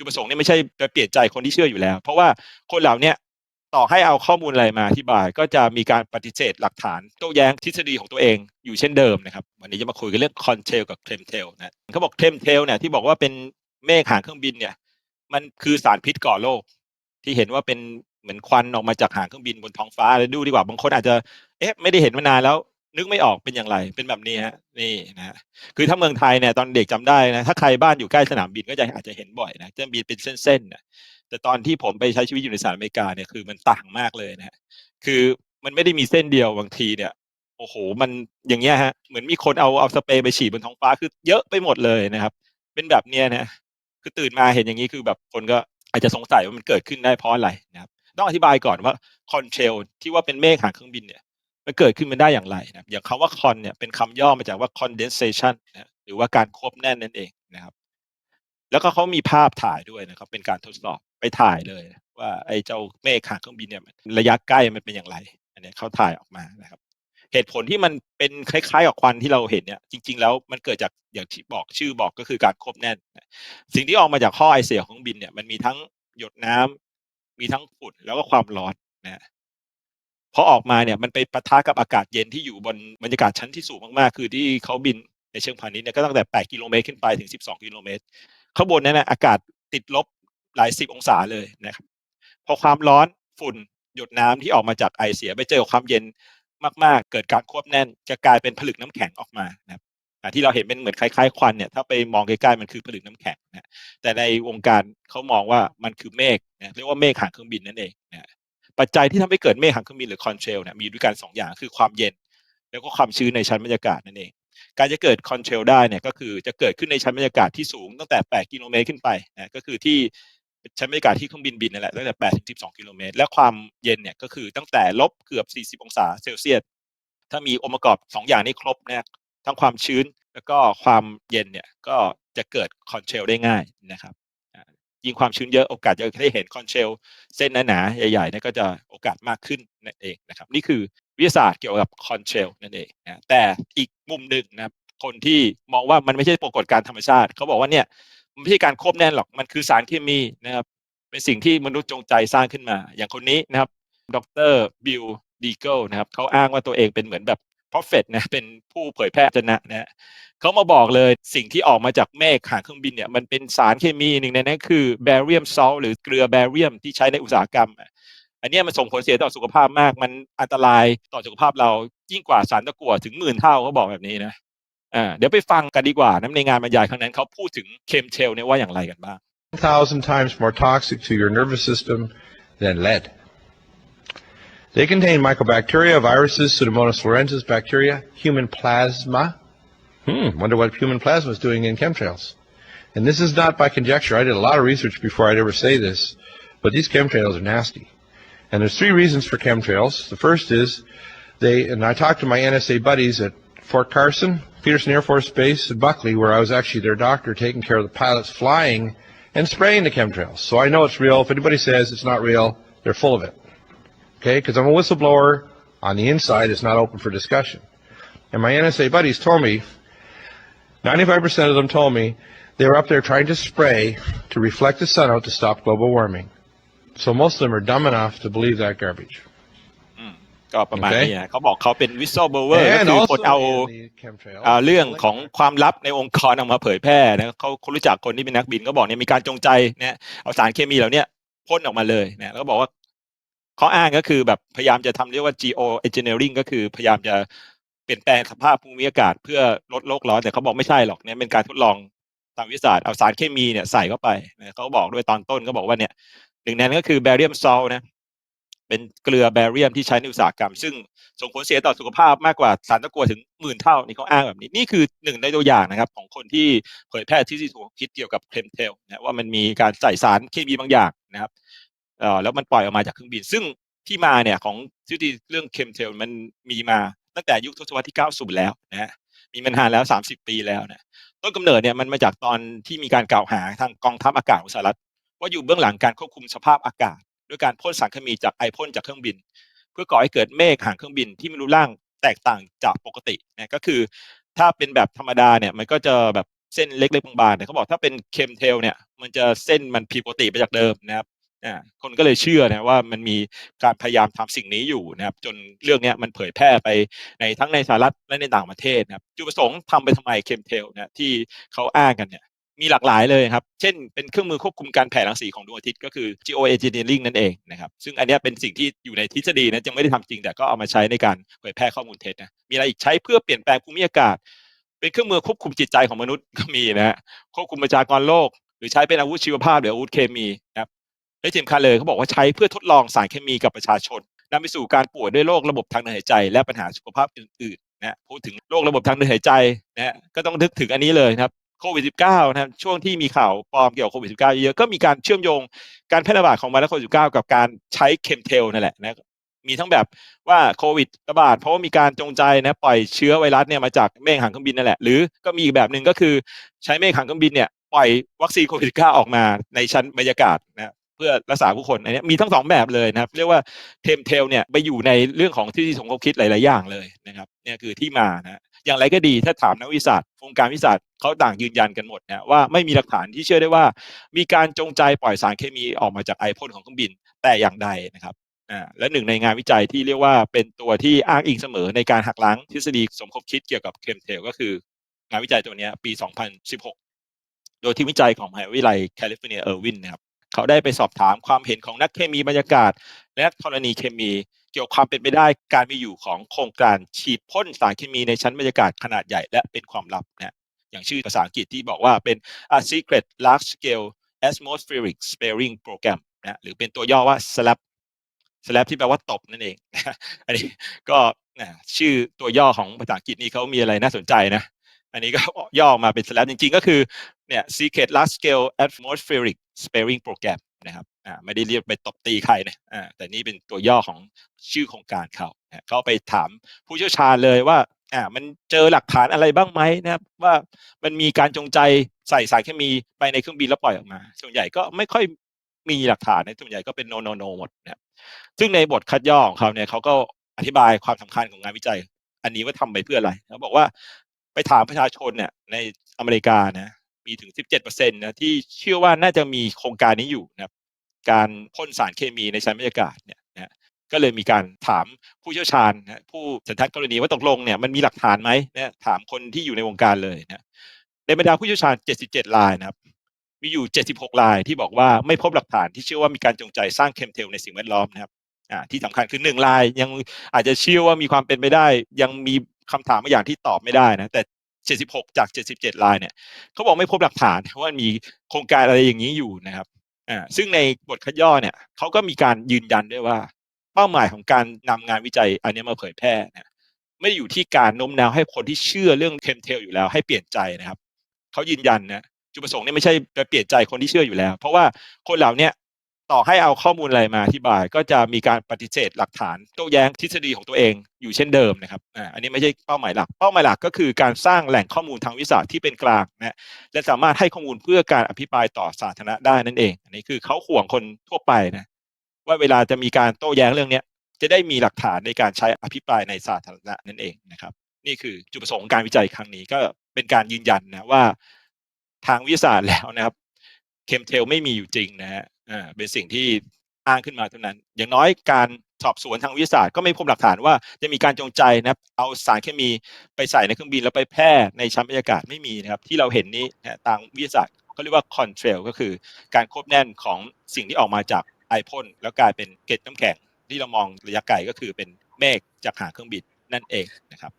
จุดประสงค์เนี่ยไม่ใช่จะเปลี่ยนใจคนที่เชื่ออยู่แล้ว เพราะว่าคนเหล่านี้ต่อให้เอาข้อมูลอะไรมาอธิบาย ก็จะมีการปฏิเสธหลักฐานโต้แย้งทฤษฎีของตัวเองอยู่เช่นเดิมนะครับ วันนี้จะมาคุยกันเรื่องคอนเทลกับเคลมเทลนะเขาบอกเคลมเทลเนี่ยที่บอกว่าเป็นเมฆหางเครื่องบินเนี่ย มันคือสารพิษก่อโรคที่เห็นว่าเป็นเหมือนควันออกมาจากหางเครื่องบินบนท้องฟ้าเลยดูดีกว่าบางคนอาจจะเอ๊ะไม่ได้เห็นมานานแล้ว นึกไม่ออกเป็นอย่างไร เป็นแบบนี้ฮะ นี่นะฮะคือถ้าเมืองไทยเนี่ยตอนเด็กจำได้นะ ถ้าใครบ้านอยู่ใกล้สนามบินก็จะอาจจะเห็นบ่อยนะจะมีเป็นเส้นๆนะแต่ตอนที่ผมไปใช้ชีวิตอยู่ในสหรัฐอเมริกาเนี่ยคือมันต่างมากเลยนะฮะคือมันไม่ได้มีเส้นเดียวบางทีเนี่ย โอ้โห มันอย่างเงี้ยฮะ เหมือนมีคนเอาเอาสเปรย์ไปฉีดบนท้องฟ้าคือเยอะไปหมดเลยนะครับ เป็นแบบเนี้ยนะ คือตื่นมาเห็นอย่างนี้คือแบบคนก็อาจจะสงสัยว่ามันเกิดขึ้นได้เพราะอะไรนะครับ ต้องอธิบายก่อนว่าคอนเทรลที่ว่าเป็นเมฆหางเครื่องบินเนี่ย มันเกิดขึ้นมาได้อย่างไรนะอย่างคำว่าคอนเนี่ยเป็นคำย่อมาจากว่า condensation นะหรือว่าการควบแน่นนั่นเองนะครับ แล้วก็เขามีภาพถ่ายด้วยนะครับ เป็นการทดสอบไปถ่ายเลย ว่าไอ้เจ้าเมฆหางเครื่องบินเนี่ยระยะใกล้มันเป็นอย่างไร อันนี้เขาถ่ายออกมานะครับ เหตุผลที่มันเป็นคล้ายๆกับควันที่เราเห็นเนี่ยจริง ๆ แล้วมันเกิดจากอย่างที่บอกชื่อบอกก็คือการควบแน่น สิ่งที่ออกมาจากข้อไอเสียของเครื่องบินเนี่ยมันมีทั้งหยดน้ำมีทั้งฝุ่นแล้วก็ความร้อนนะ พอออกมาเนี่ยมันไปปะทะกับอากาศเย็นที่อยู่บนบรรยากาศชั้นที่สูงมากๆ คือที่เขาบินในเชิงพาณิชย์เนี่ยก็ตั้งแต่ 8 กิโลเมตรขึ้นไปถึง 12 กิโลเมตรข้างบนนั้นนะอากาศติดลบหลายสิบองศาเลยนะครับพอความร้อนฝุ่นหยดน้ำที่ออกมาจากไอเสียไปเจอความเย็นมากๆ เกิดการควบแน่นจะกลายเป็นผลึกน้ำแข็งออกมานะครับที่เราเห็นเป็นเหมือนคล้ายๆควันเนี่ยถ้าไปมองใกล้ๆมันคือผลึกน้ำแข็งนะแต่ในวงการเขามองว่ามันคือเมฆนะเรียกว่าเมฆหางเครื่องบินนั่นเองนะ ปัจจัยที่ทำให้เกิดเมฆหางเครื่องบินหรือคอนเทรลเนี่ยมีด้วยกันสองอย่างคือความเย็น แล้วก็ความชื้นในชั้นบรรยากาศนั่นเองการจะเกิดคอนเทรลได้เนี่ยก็คือจะเกิดขึ้นในชั้นบรรยากาศที่สูงตั้งแต่ 8 กิโลเมตรขึ้นไปนะก็คือที่ชั้นบรรยากาศที่เครื่องบินบินนั่นแหละตั้งแต่ 8 ถึง 12 กิโลเมตร และความเย็นเนี่ยก็คือตั้งแต่ลบเกือบ 40 องศาเซลเซียส ถ้ามีองค์ประกอบ 2 อย่างนี้ครบนะทั้งความชื้นแล้วก็ความเย็นเนี่ยก็จะเกิดคอนเทรลได้ง่ายนะครับ ยิ่งความชื้นเยอะโอกาสจะได้เห็นคอนเทรลเส้นหนาๆใหญ่ๆนี่ก็จะโอกาสมากขึ้นนั่นเองนะครับ นี่คือวิทยาศาสตร์เกี่ยวกับคอนเทรลนั่นเองนะแต่อีกมุมหนึ่งนะครับคนที่มองว่ามันไม่ใช่ปรากฏการธรรมชาติ เขาบอกว่าเนี่ยมันไม่ใช่การควบแน่นหรอกมันคือสารเคมีนะครับ เป็นสิ่งที่มนุษย์จงใจสร้างขึ้นมา อย่างคนนี้นะครับ ดรบิลดีเกิลนะครับเขาอ้างว่าตัวเองเป็นเหมือนแบบ prophet นะเป็นผู้เผยแพร่ชนะนะเขามาบอกเลยสิ่งที่ออกมาจากเมฆหางเครื่องบินเนี่ยมันเป็นสารเคมีหนึ่งในนั้นคือ barium salt หรือเกลือ barium ที่ใช้ในอุตสาหกรรม อันนี้มันส่งผลเสียต่อสุขภาพมาก มันอันตรายต่อสุขภาพเรายิ่งกว่าสารตะกั่วถึงหมื่นเท่าเขาบอกแบบนี้นะอ่าเดี๋ยวไปฟังกันดีกว่านะในงานบรรยายครั้งนั้นเขาพูดถึงเคมเทลเนี่ยว่าอย่างไรกันบ้าง thousand times more toxic to your nervous system than lead. They contain mycobacteria, viruses, Pseudomonas florensis bacteria, human plasma. Hmm, wonder what human plasma is doing in chemtrails. And this is not by conjecture. I did a lot of research before I'd ever say this, but these chemtrails are nasty. And there's three reasons for chemtrails. The first is they, and I talked to my NSA buddies at Fort Carson, Peterson Air Force Base, and Buckley, where I was actually their doctor taking care of the pilots flying and spraying the chemtrails. So I know it's real. If anybody says it's not real, they're full of it Okay? Because I'm a whistleblower. On the inside, it's not open for discussion. And my NSA buddies told me, 95% of them told me they were up there trying to spray to reflect the sun out to stop global warming. So most of them are dumb enough to believe that garbage. ก็ประมาณ โอเค นี้เขาบอกเขาเป็นวิส s ซ b l o w e r ก็ And คือ also คนเอา in the chemtrails, อ่าเรื่องของความลับในองค์กรออกมาเผยแพร่นะเขาเขารู้จักคนที่เป็นนักบินก็บอกเนี่ยมีการจงใจเนี่ยเอาสารเคมีเหล่าเนี้ยพ่นออกมาเลยนะแล้วก็บอกว่า ข้ออ้างก็คือแบบพยายามจะทำเรียกว่า geo engineering ก็คือพยายามจะเปลี่ยนแปลงสภาพภูมิอากาศเพื่อลดโลกร้อนแต่เขาบอกไม่ใช่หรอกเนี่ยเป็นการทดลองทางวิทยาศาสตร์เอาสารเคมีเนี่ยใส่เข้าไปเขาบอกด้วยตอนต้นก็บอกว่าเนี่ยหนึ่งในนั้นก็คือ barium salt นะเป็นเกลือแบเรียมที่ใช้ในอุตสาหกรรม ซึ่งส่งผลเสียต่อสุขภาพมากกว่าสารตะกั่วถึงหมื่นเท่านี่เขาอ้างแบบนี้ นี่คือหนึ่งในตัวอย่างนะครับ ของคนที่เผยแพร่ทฤษฎีถูกคิดเกี่ยวกับเคมเทลนะว่ามันมีการใส่สารเคมีบางอย่างนะครับ เอ่อแล้วมันปล่อยออกมาจากเครื่องบิน ซึ่งที่มาเนี่ยของทฤษฎีเรื่องเคมเทลมันมีมาตั้งแต่ยุคทศวรรษที่ 90 แล้วนะฮะมีมานานแล้ว 30 ปีแล้วนะต้นกำเนิดเนี่ยมันมาจากตอนที่มีการกล่าวหาทางกองทัพอากาศของสหรัฐว่าอยู่เบื้องหลังการควบคุมสภาพอากาศ ด้วยการพ่นสารเคมีจากไอพ่นจากเครื่องบิน เพื่อก่อให้เกิดเมฆห่างเครื่องบินที่มีรูร่างแตกต่างจากปกตินะก็คือถ้าเป็นแบบธรรมดาเนี่ยมันก็จะแบบเส้นเล็กๆบางๆเนี่ยเขาบอกถ้าเป็นเคมเทลเนี่ยมันจะเส้นมันผิดปกติไปจากเดิมนะครับ อ่าคนก็เลยเชื่อนะว่ามันมีการพยายามทำสิ่งนี้อยู่นะครับ จนเรื่องนี้มันเผยแพร่ไปในทั้งในสหรัฐและในต่างประเทศนะครับจุดประสงค์ทำไปทำไมเคมเทลนะที่เขาอ้างกันเนี่ยมีหลากหลายเลยครับ เช่น เป็นเครื่องมือควบคุมการแผ่รังสีของดวงอาทิตย์ก็คือ geoengineering นั่นเองนะครับ ซึ่งอันนี้เป็นสิ่งที่อยู่ในทฤษฎีนะยังไม่ได้ทำจริงแต่ก็เอามาใช้ในการเผยแพร่ข้อมูลเท็จนะ มีอะไรอีกใช้เพื่อเปลี่ยนแปลงภูมิอากาศ เป็นเครื่องมือควบคุมจิตใจของมนุษย์ก็มีนะฮะควบคุมประชากรโลก หรือใช้เป็นอาวุธชีวภาพหรืออาวุธเคมีนะครับ และที่สำคัญเลยเขาบอกว่าใช้เพื่อทดลองสารเคมีกับประชาชนนำไปสู่การป่วยด้วยโรคระบบทางเดินหายใจ และปัญหาสุขภาพอื่นๆนะพูดถึงโรคระบบทางเดินหายใจนะฮะก็ต้องนึกถึงอันนี้เลยครับโควิด -19 นะครับช่วงที่มีข่าวปลอมเกี่ยวกับโควิด -19 เยอะก็มีการเชื่อมโยงการแพร่ระบาดของไวรัสโควิด -19 กับการใช้เคมเทลนั่นแหละนะมีทั้งแบบว่าโควิดระบาดเพราะว่ามีการจงใจนะปล่อยเชื้อไวรัสเนี่ยมาจากเมฆหางเครื่องบินนั่นแหละหรือก็มีอีกแบบหนึ่งก็คือใช้เมฆหางเครื่องบินเนี่ยปล่อยวัคซีนโควิด -19 ออกมาในชั้นบรรยากาศนะ พื่อรักษาผู้คนอันนี้มีทั้งสองแบบเลยนะครับ เรียกว่าเทมเทลเนี่ยไปอยู่ในเรื่องของที่ที่สมคบคิดหลาย ๆ อย่างเลยนะครับเนี่ยคือที่มานะอย่างไรก็ดีถ้าถามนักวิทยาศาสตร์วงการวิทยาศาสตร์เขาต่างยืนยันกันหมดนะว่าไม่มีหลักฐานที่เชื่อได้ว่า มีการจงใจปล่อยสารเคมีออกมาจากไอพ่นของเครื่องบินแต่อย่างใดนะครับอ่าและหนึ่งในงานวิจัยที่เรียกว่าเป็นตัวที่อ้างอิงเสมอในการหักล้างทฤษฎีสมคบคิดเกี่ยวกับเคมเทลก็คืองานวิจัยตัวเนี้ยปี 2016 โดยที่วิจัยของมหาวิทยาลัยแคลิฟอร์เนียเออร์วินนะครับ เขาได้ไปสอบถามความเห็นของนักเคมีบรรยากาศ และธรณีเคมีเกี่ยวกับความเป็นไปได้การมีอยู่ของโครงการฉีดพ่นสารเคมีในชั้นบรรยากาศขนาดใหญ่และเป็นความลับนะอย่างชื่อภาษาอังกฤษที่บอกว่าเป็น a secret large scale atmospheric sparing program นะหรือเป็นตัวย่อว่า SLAP SLAP ที่แปลว่าตบนั่นเองอันนี้ก็ชื่อตัวย่อของภาษาอังกฤษนี่เขามีอะไรน่าสนใจนะ อันนี้ก็ย่อออกมาเป็น SLAP จริงๆ ก็คือเนี่ย secret large scale atmospheric sparing program นะครับอ่าไม่ได้เรียกไปตบตีใครนะอ่าแต่นี่เป็นตัวย่อของชื่อโครงการเขานะเขาไปถามผู้เชี่ยวชาญเลยว่าอ่ามันเจอหลักฐานอะไรบ้างไหมนะครับว่ามันมีการจงใจใส่สารเคมีไปในเครื่องบินแล้วปล่อยออกมา ส่วนใหญ่ก็ไม่ค่อยมีหลักฐานนะส่วนใหญ่ก็เป็นโนโนโนหมดนะครับซึ่งในบทคัดย่อของเขาเนี่ยเขาก็อธิบายความสำคัญของงานวิจัย อันนี้ว่าทำไปเพื่ออะไรเขาบอกว่า ไปถามประชาชนเนี่ยในอเมริกานะมีถึง 17%นะที่เชื่อว่าน่าจะมีโครงการนี้อยู่นะครับการพ่นสารเคมีในชั้นบรรยากาศเนี่ยนะก็เลยมีการถามผู้เชี่ยวชาญนะผู้สันทัดกรณีว่าตกลงเนี่ยมันมีหลักฐานไหมนะถามคนที่อยู่ในวงการเลยนะในบรรดาผู้เชี่ยวชาญ 77 รายนะครับ มีอยู่ 76 รายที่บอกว่าไม่พบหลักฐานที่เชื่อว่ามีการจงใจสร้างเคมเทลในสิ่งแวดล้อมนะครับอ่าที่สำคัญคือหนึ่งรายยังอาจจะเชื่อว่ามีความเป็นไปได้ ยังมี คำถามบางอย่างที่ตอบไม่ได้นะ แต่ 76 จาก 77รายเนี่ยเขาบอกไม่พบหลักฐานว่ามีโครงการอะไรอย่างนี้อยู่นะครับอ่าซึ่งในบทคัดย่อเนี่ยเขาก็มีการยืนยันด้วยว่า เป้าหมายของการนำงานวิจัยอันนี้มาเผยแพร่นะไม่ได้อยู่ที่การโน้มน้าวให้คนที่เชื่อเรื่องเคมเทลอยู่แล้วให้เปลี่ยนใจนะครับเขายืนยันนะจุดประสงค์เนี่ยไม่ใช่ไปเปลี่ยนใจคนที่เชื่ออยู่แล้ว เพราะว่าคนเหล่านี้ ต่อให้เอาข้อมูลอะไรมาอธิบาย ก็จะมีการปฏิเสธหลักฐานโต้แย้งทฤษฎีของตัวเองอยู่เช่นเดิมนะครับอ่าอันนี้ไม่ใช่เป้าหมายหลัก เป้าหมายหลักก็คือการสร้างแหล่งข้อมูลทางวิทยาที่เป็นกลางนะและสามารถให้ข้อมูลเพื่อการอภิปรายต่อสาธารณะได้นั่นเอง อันนี้คือเขาห่วงคนทั่วไปนะว่าเวลาจะมีการโต้แย้งเรื่องนี้จะได้มีหลักฐานในการใช้อภิปรายในสาธารณะนั่นเองนะครับ นี่คือจุดประสงค์ของการวิจัยครั้งนี้ก็เป็นการยืนยันนะว่า ทางวิทยาศาสตร์แล้วนะครับเคมเทลไม่มีอยู่จริงนะฮะ อ่าเป็นสิ่งที่อ้างขึ้นมาเท่านั้น อย่างน้อยการสอบสวนทางวิทยาศาสตร์ก็ไม่พบหลักฐานว่าจะมีการจงใจนะครับเอาสารเคมีไปใส่ในเครื่องบินแล้วไปแพร่ในชั้นบรรยากาศไม่มีนะครับ ที่เราเห็นนี้นะตามวิทยาศาสตร์เขาเรียกว่าคอนเทรลก็คือการควบแน่นของสิ่งที่ออกมาจากไอพ่นแล้วกลายเป็นเกล็ดน้ำแข็งที่เรามองระยะไกลก็คือเป็นเมฆจากหางเครื่องบินนั่นเองนะครับ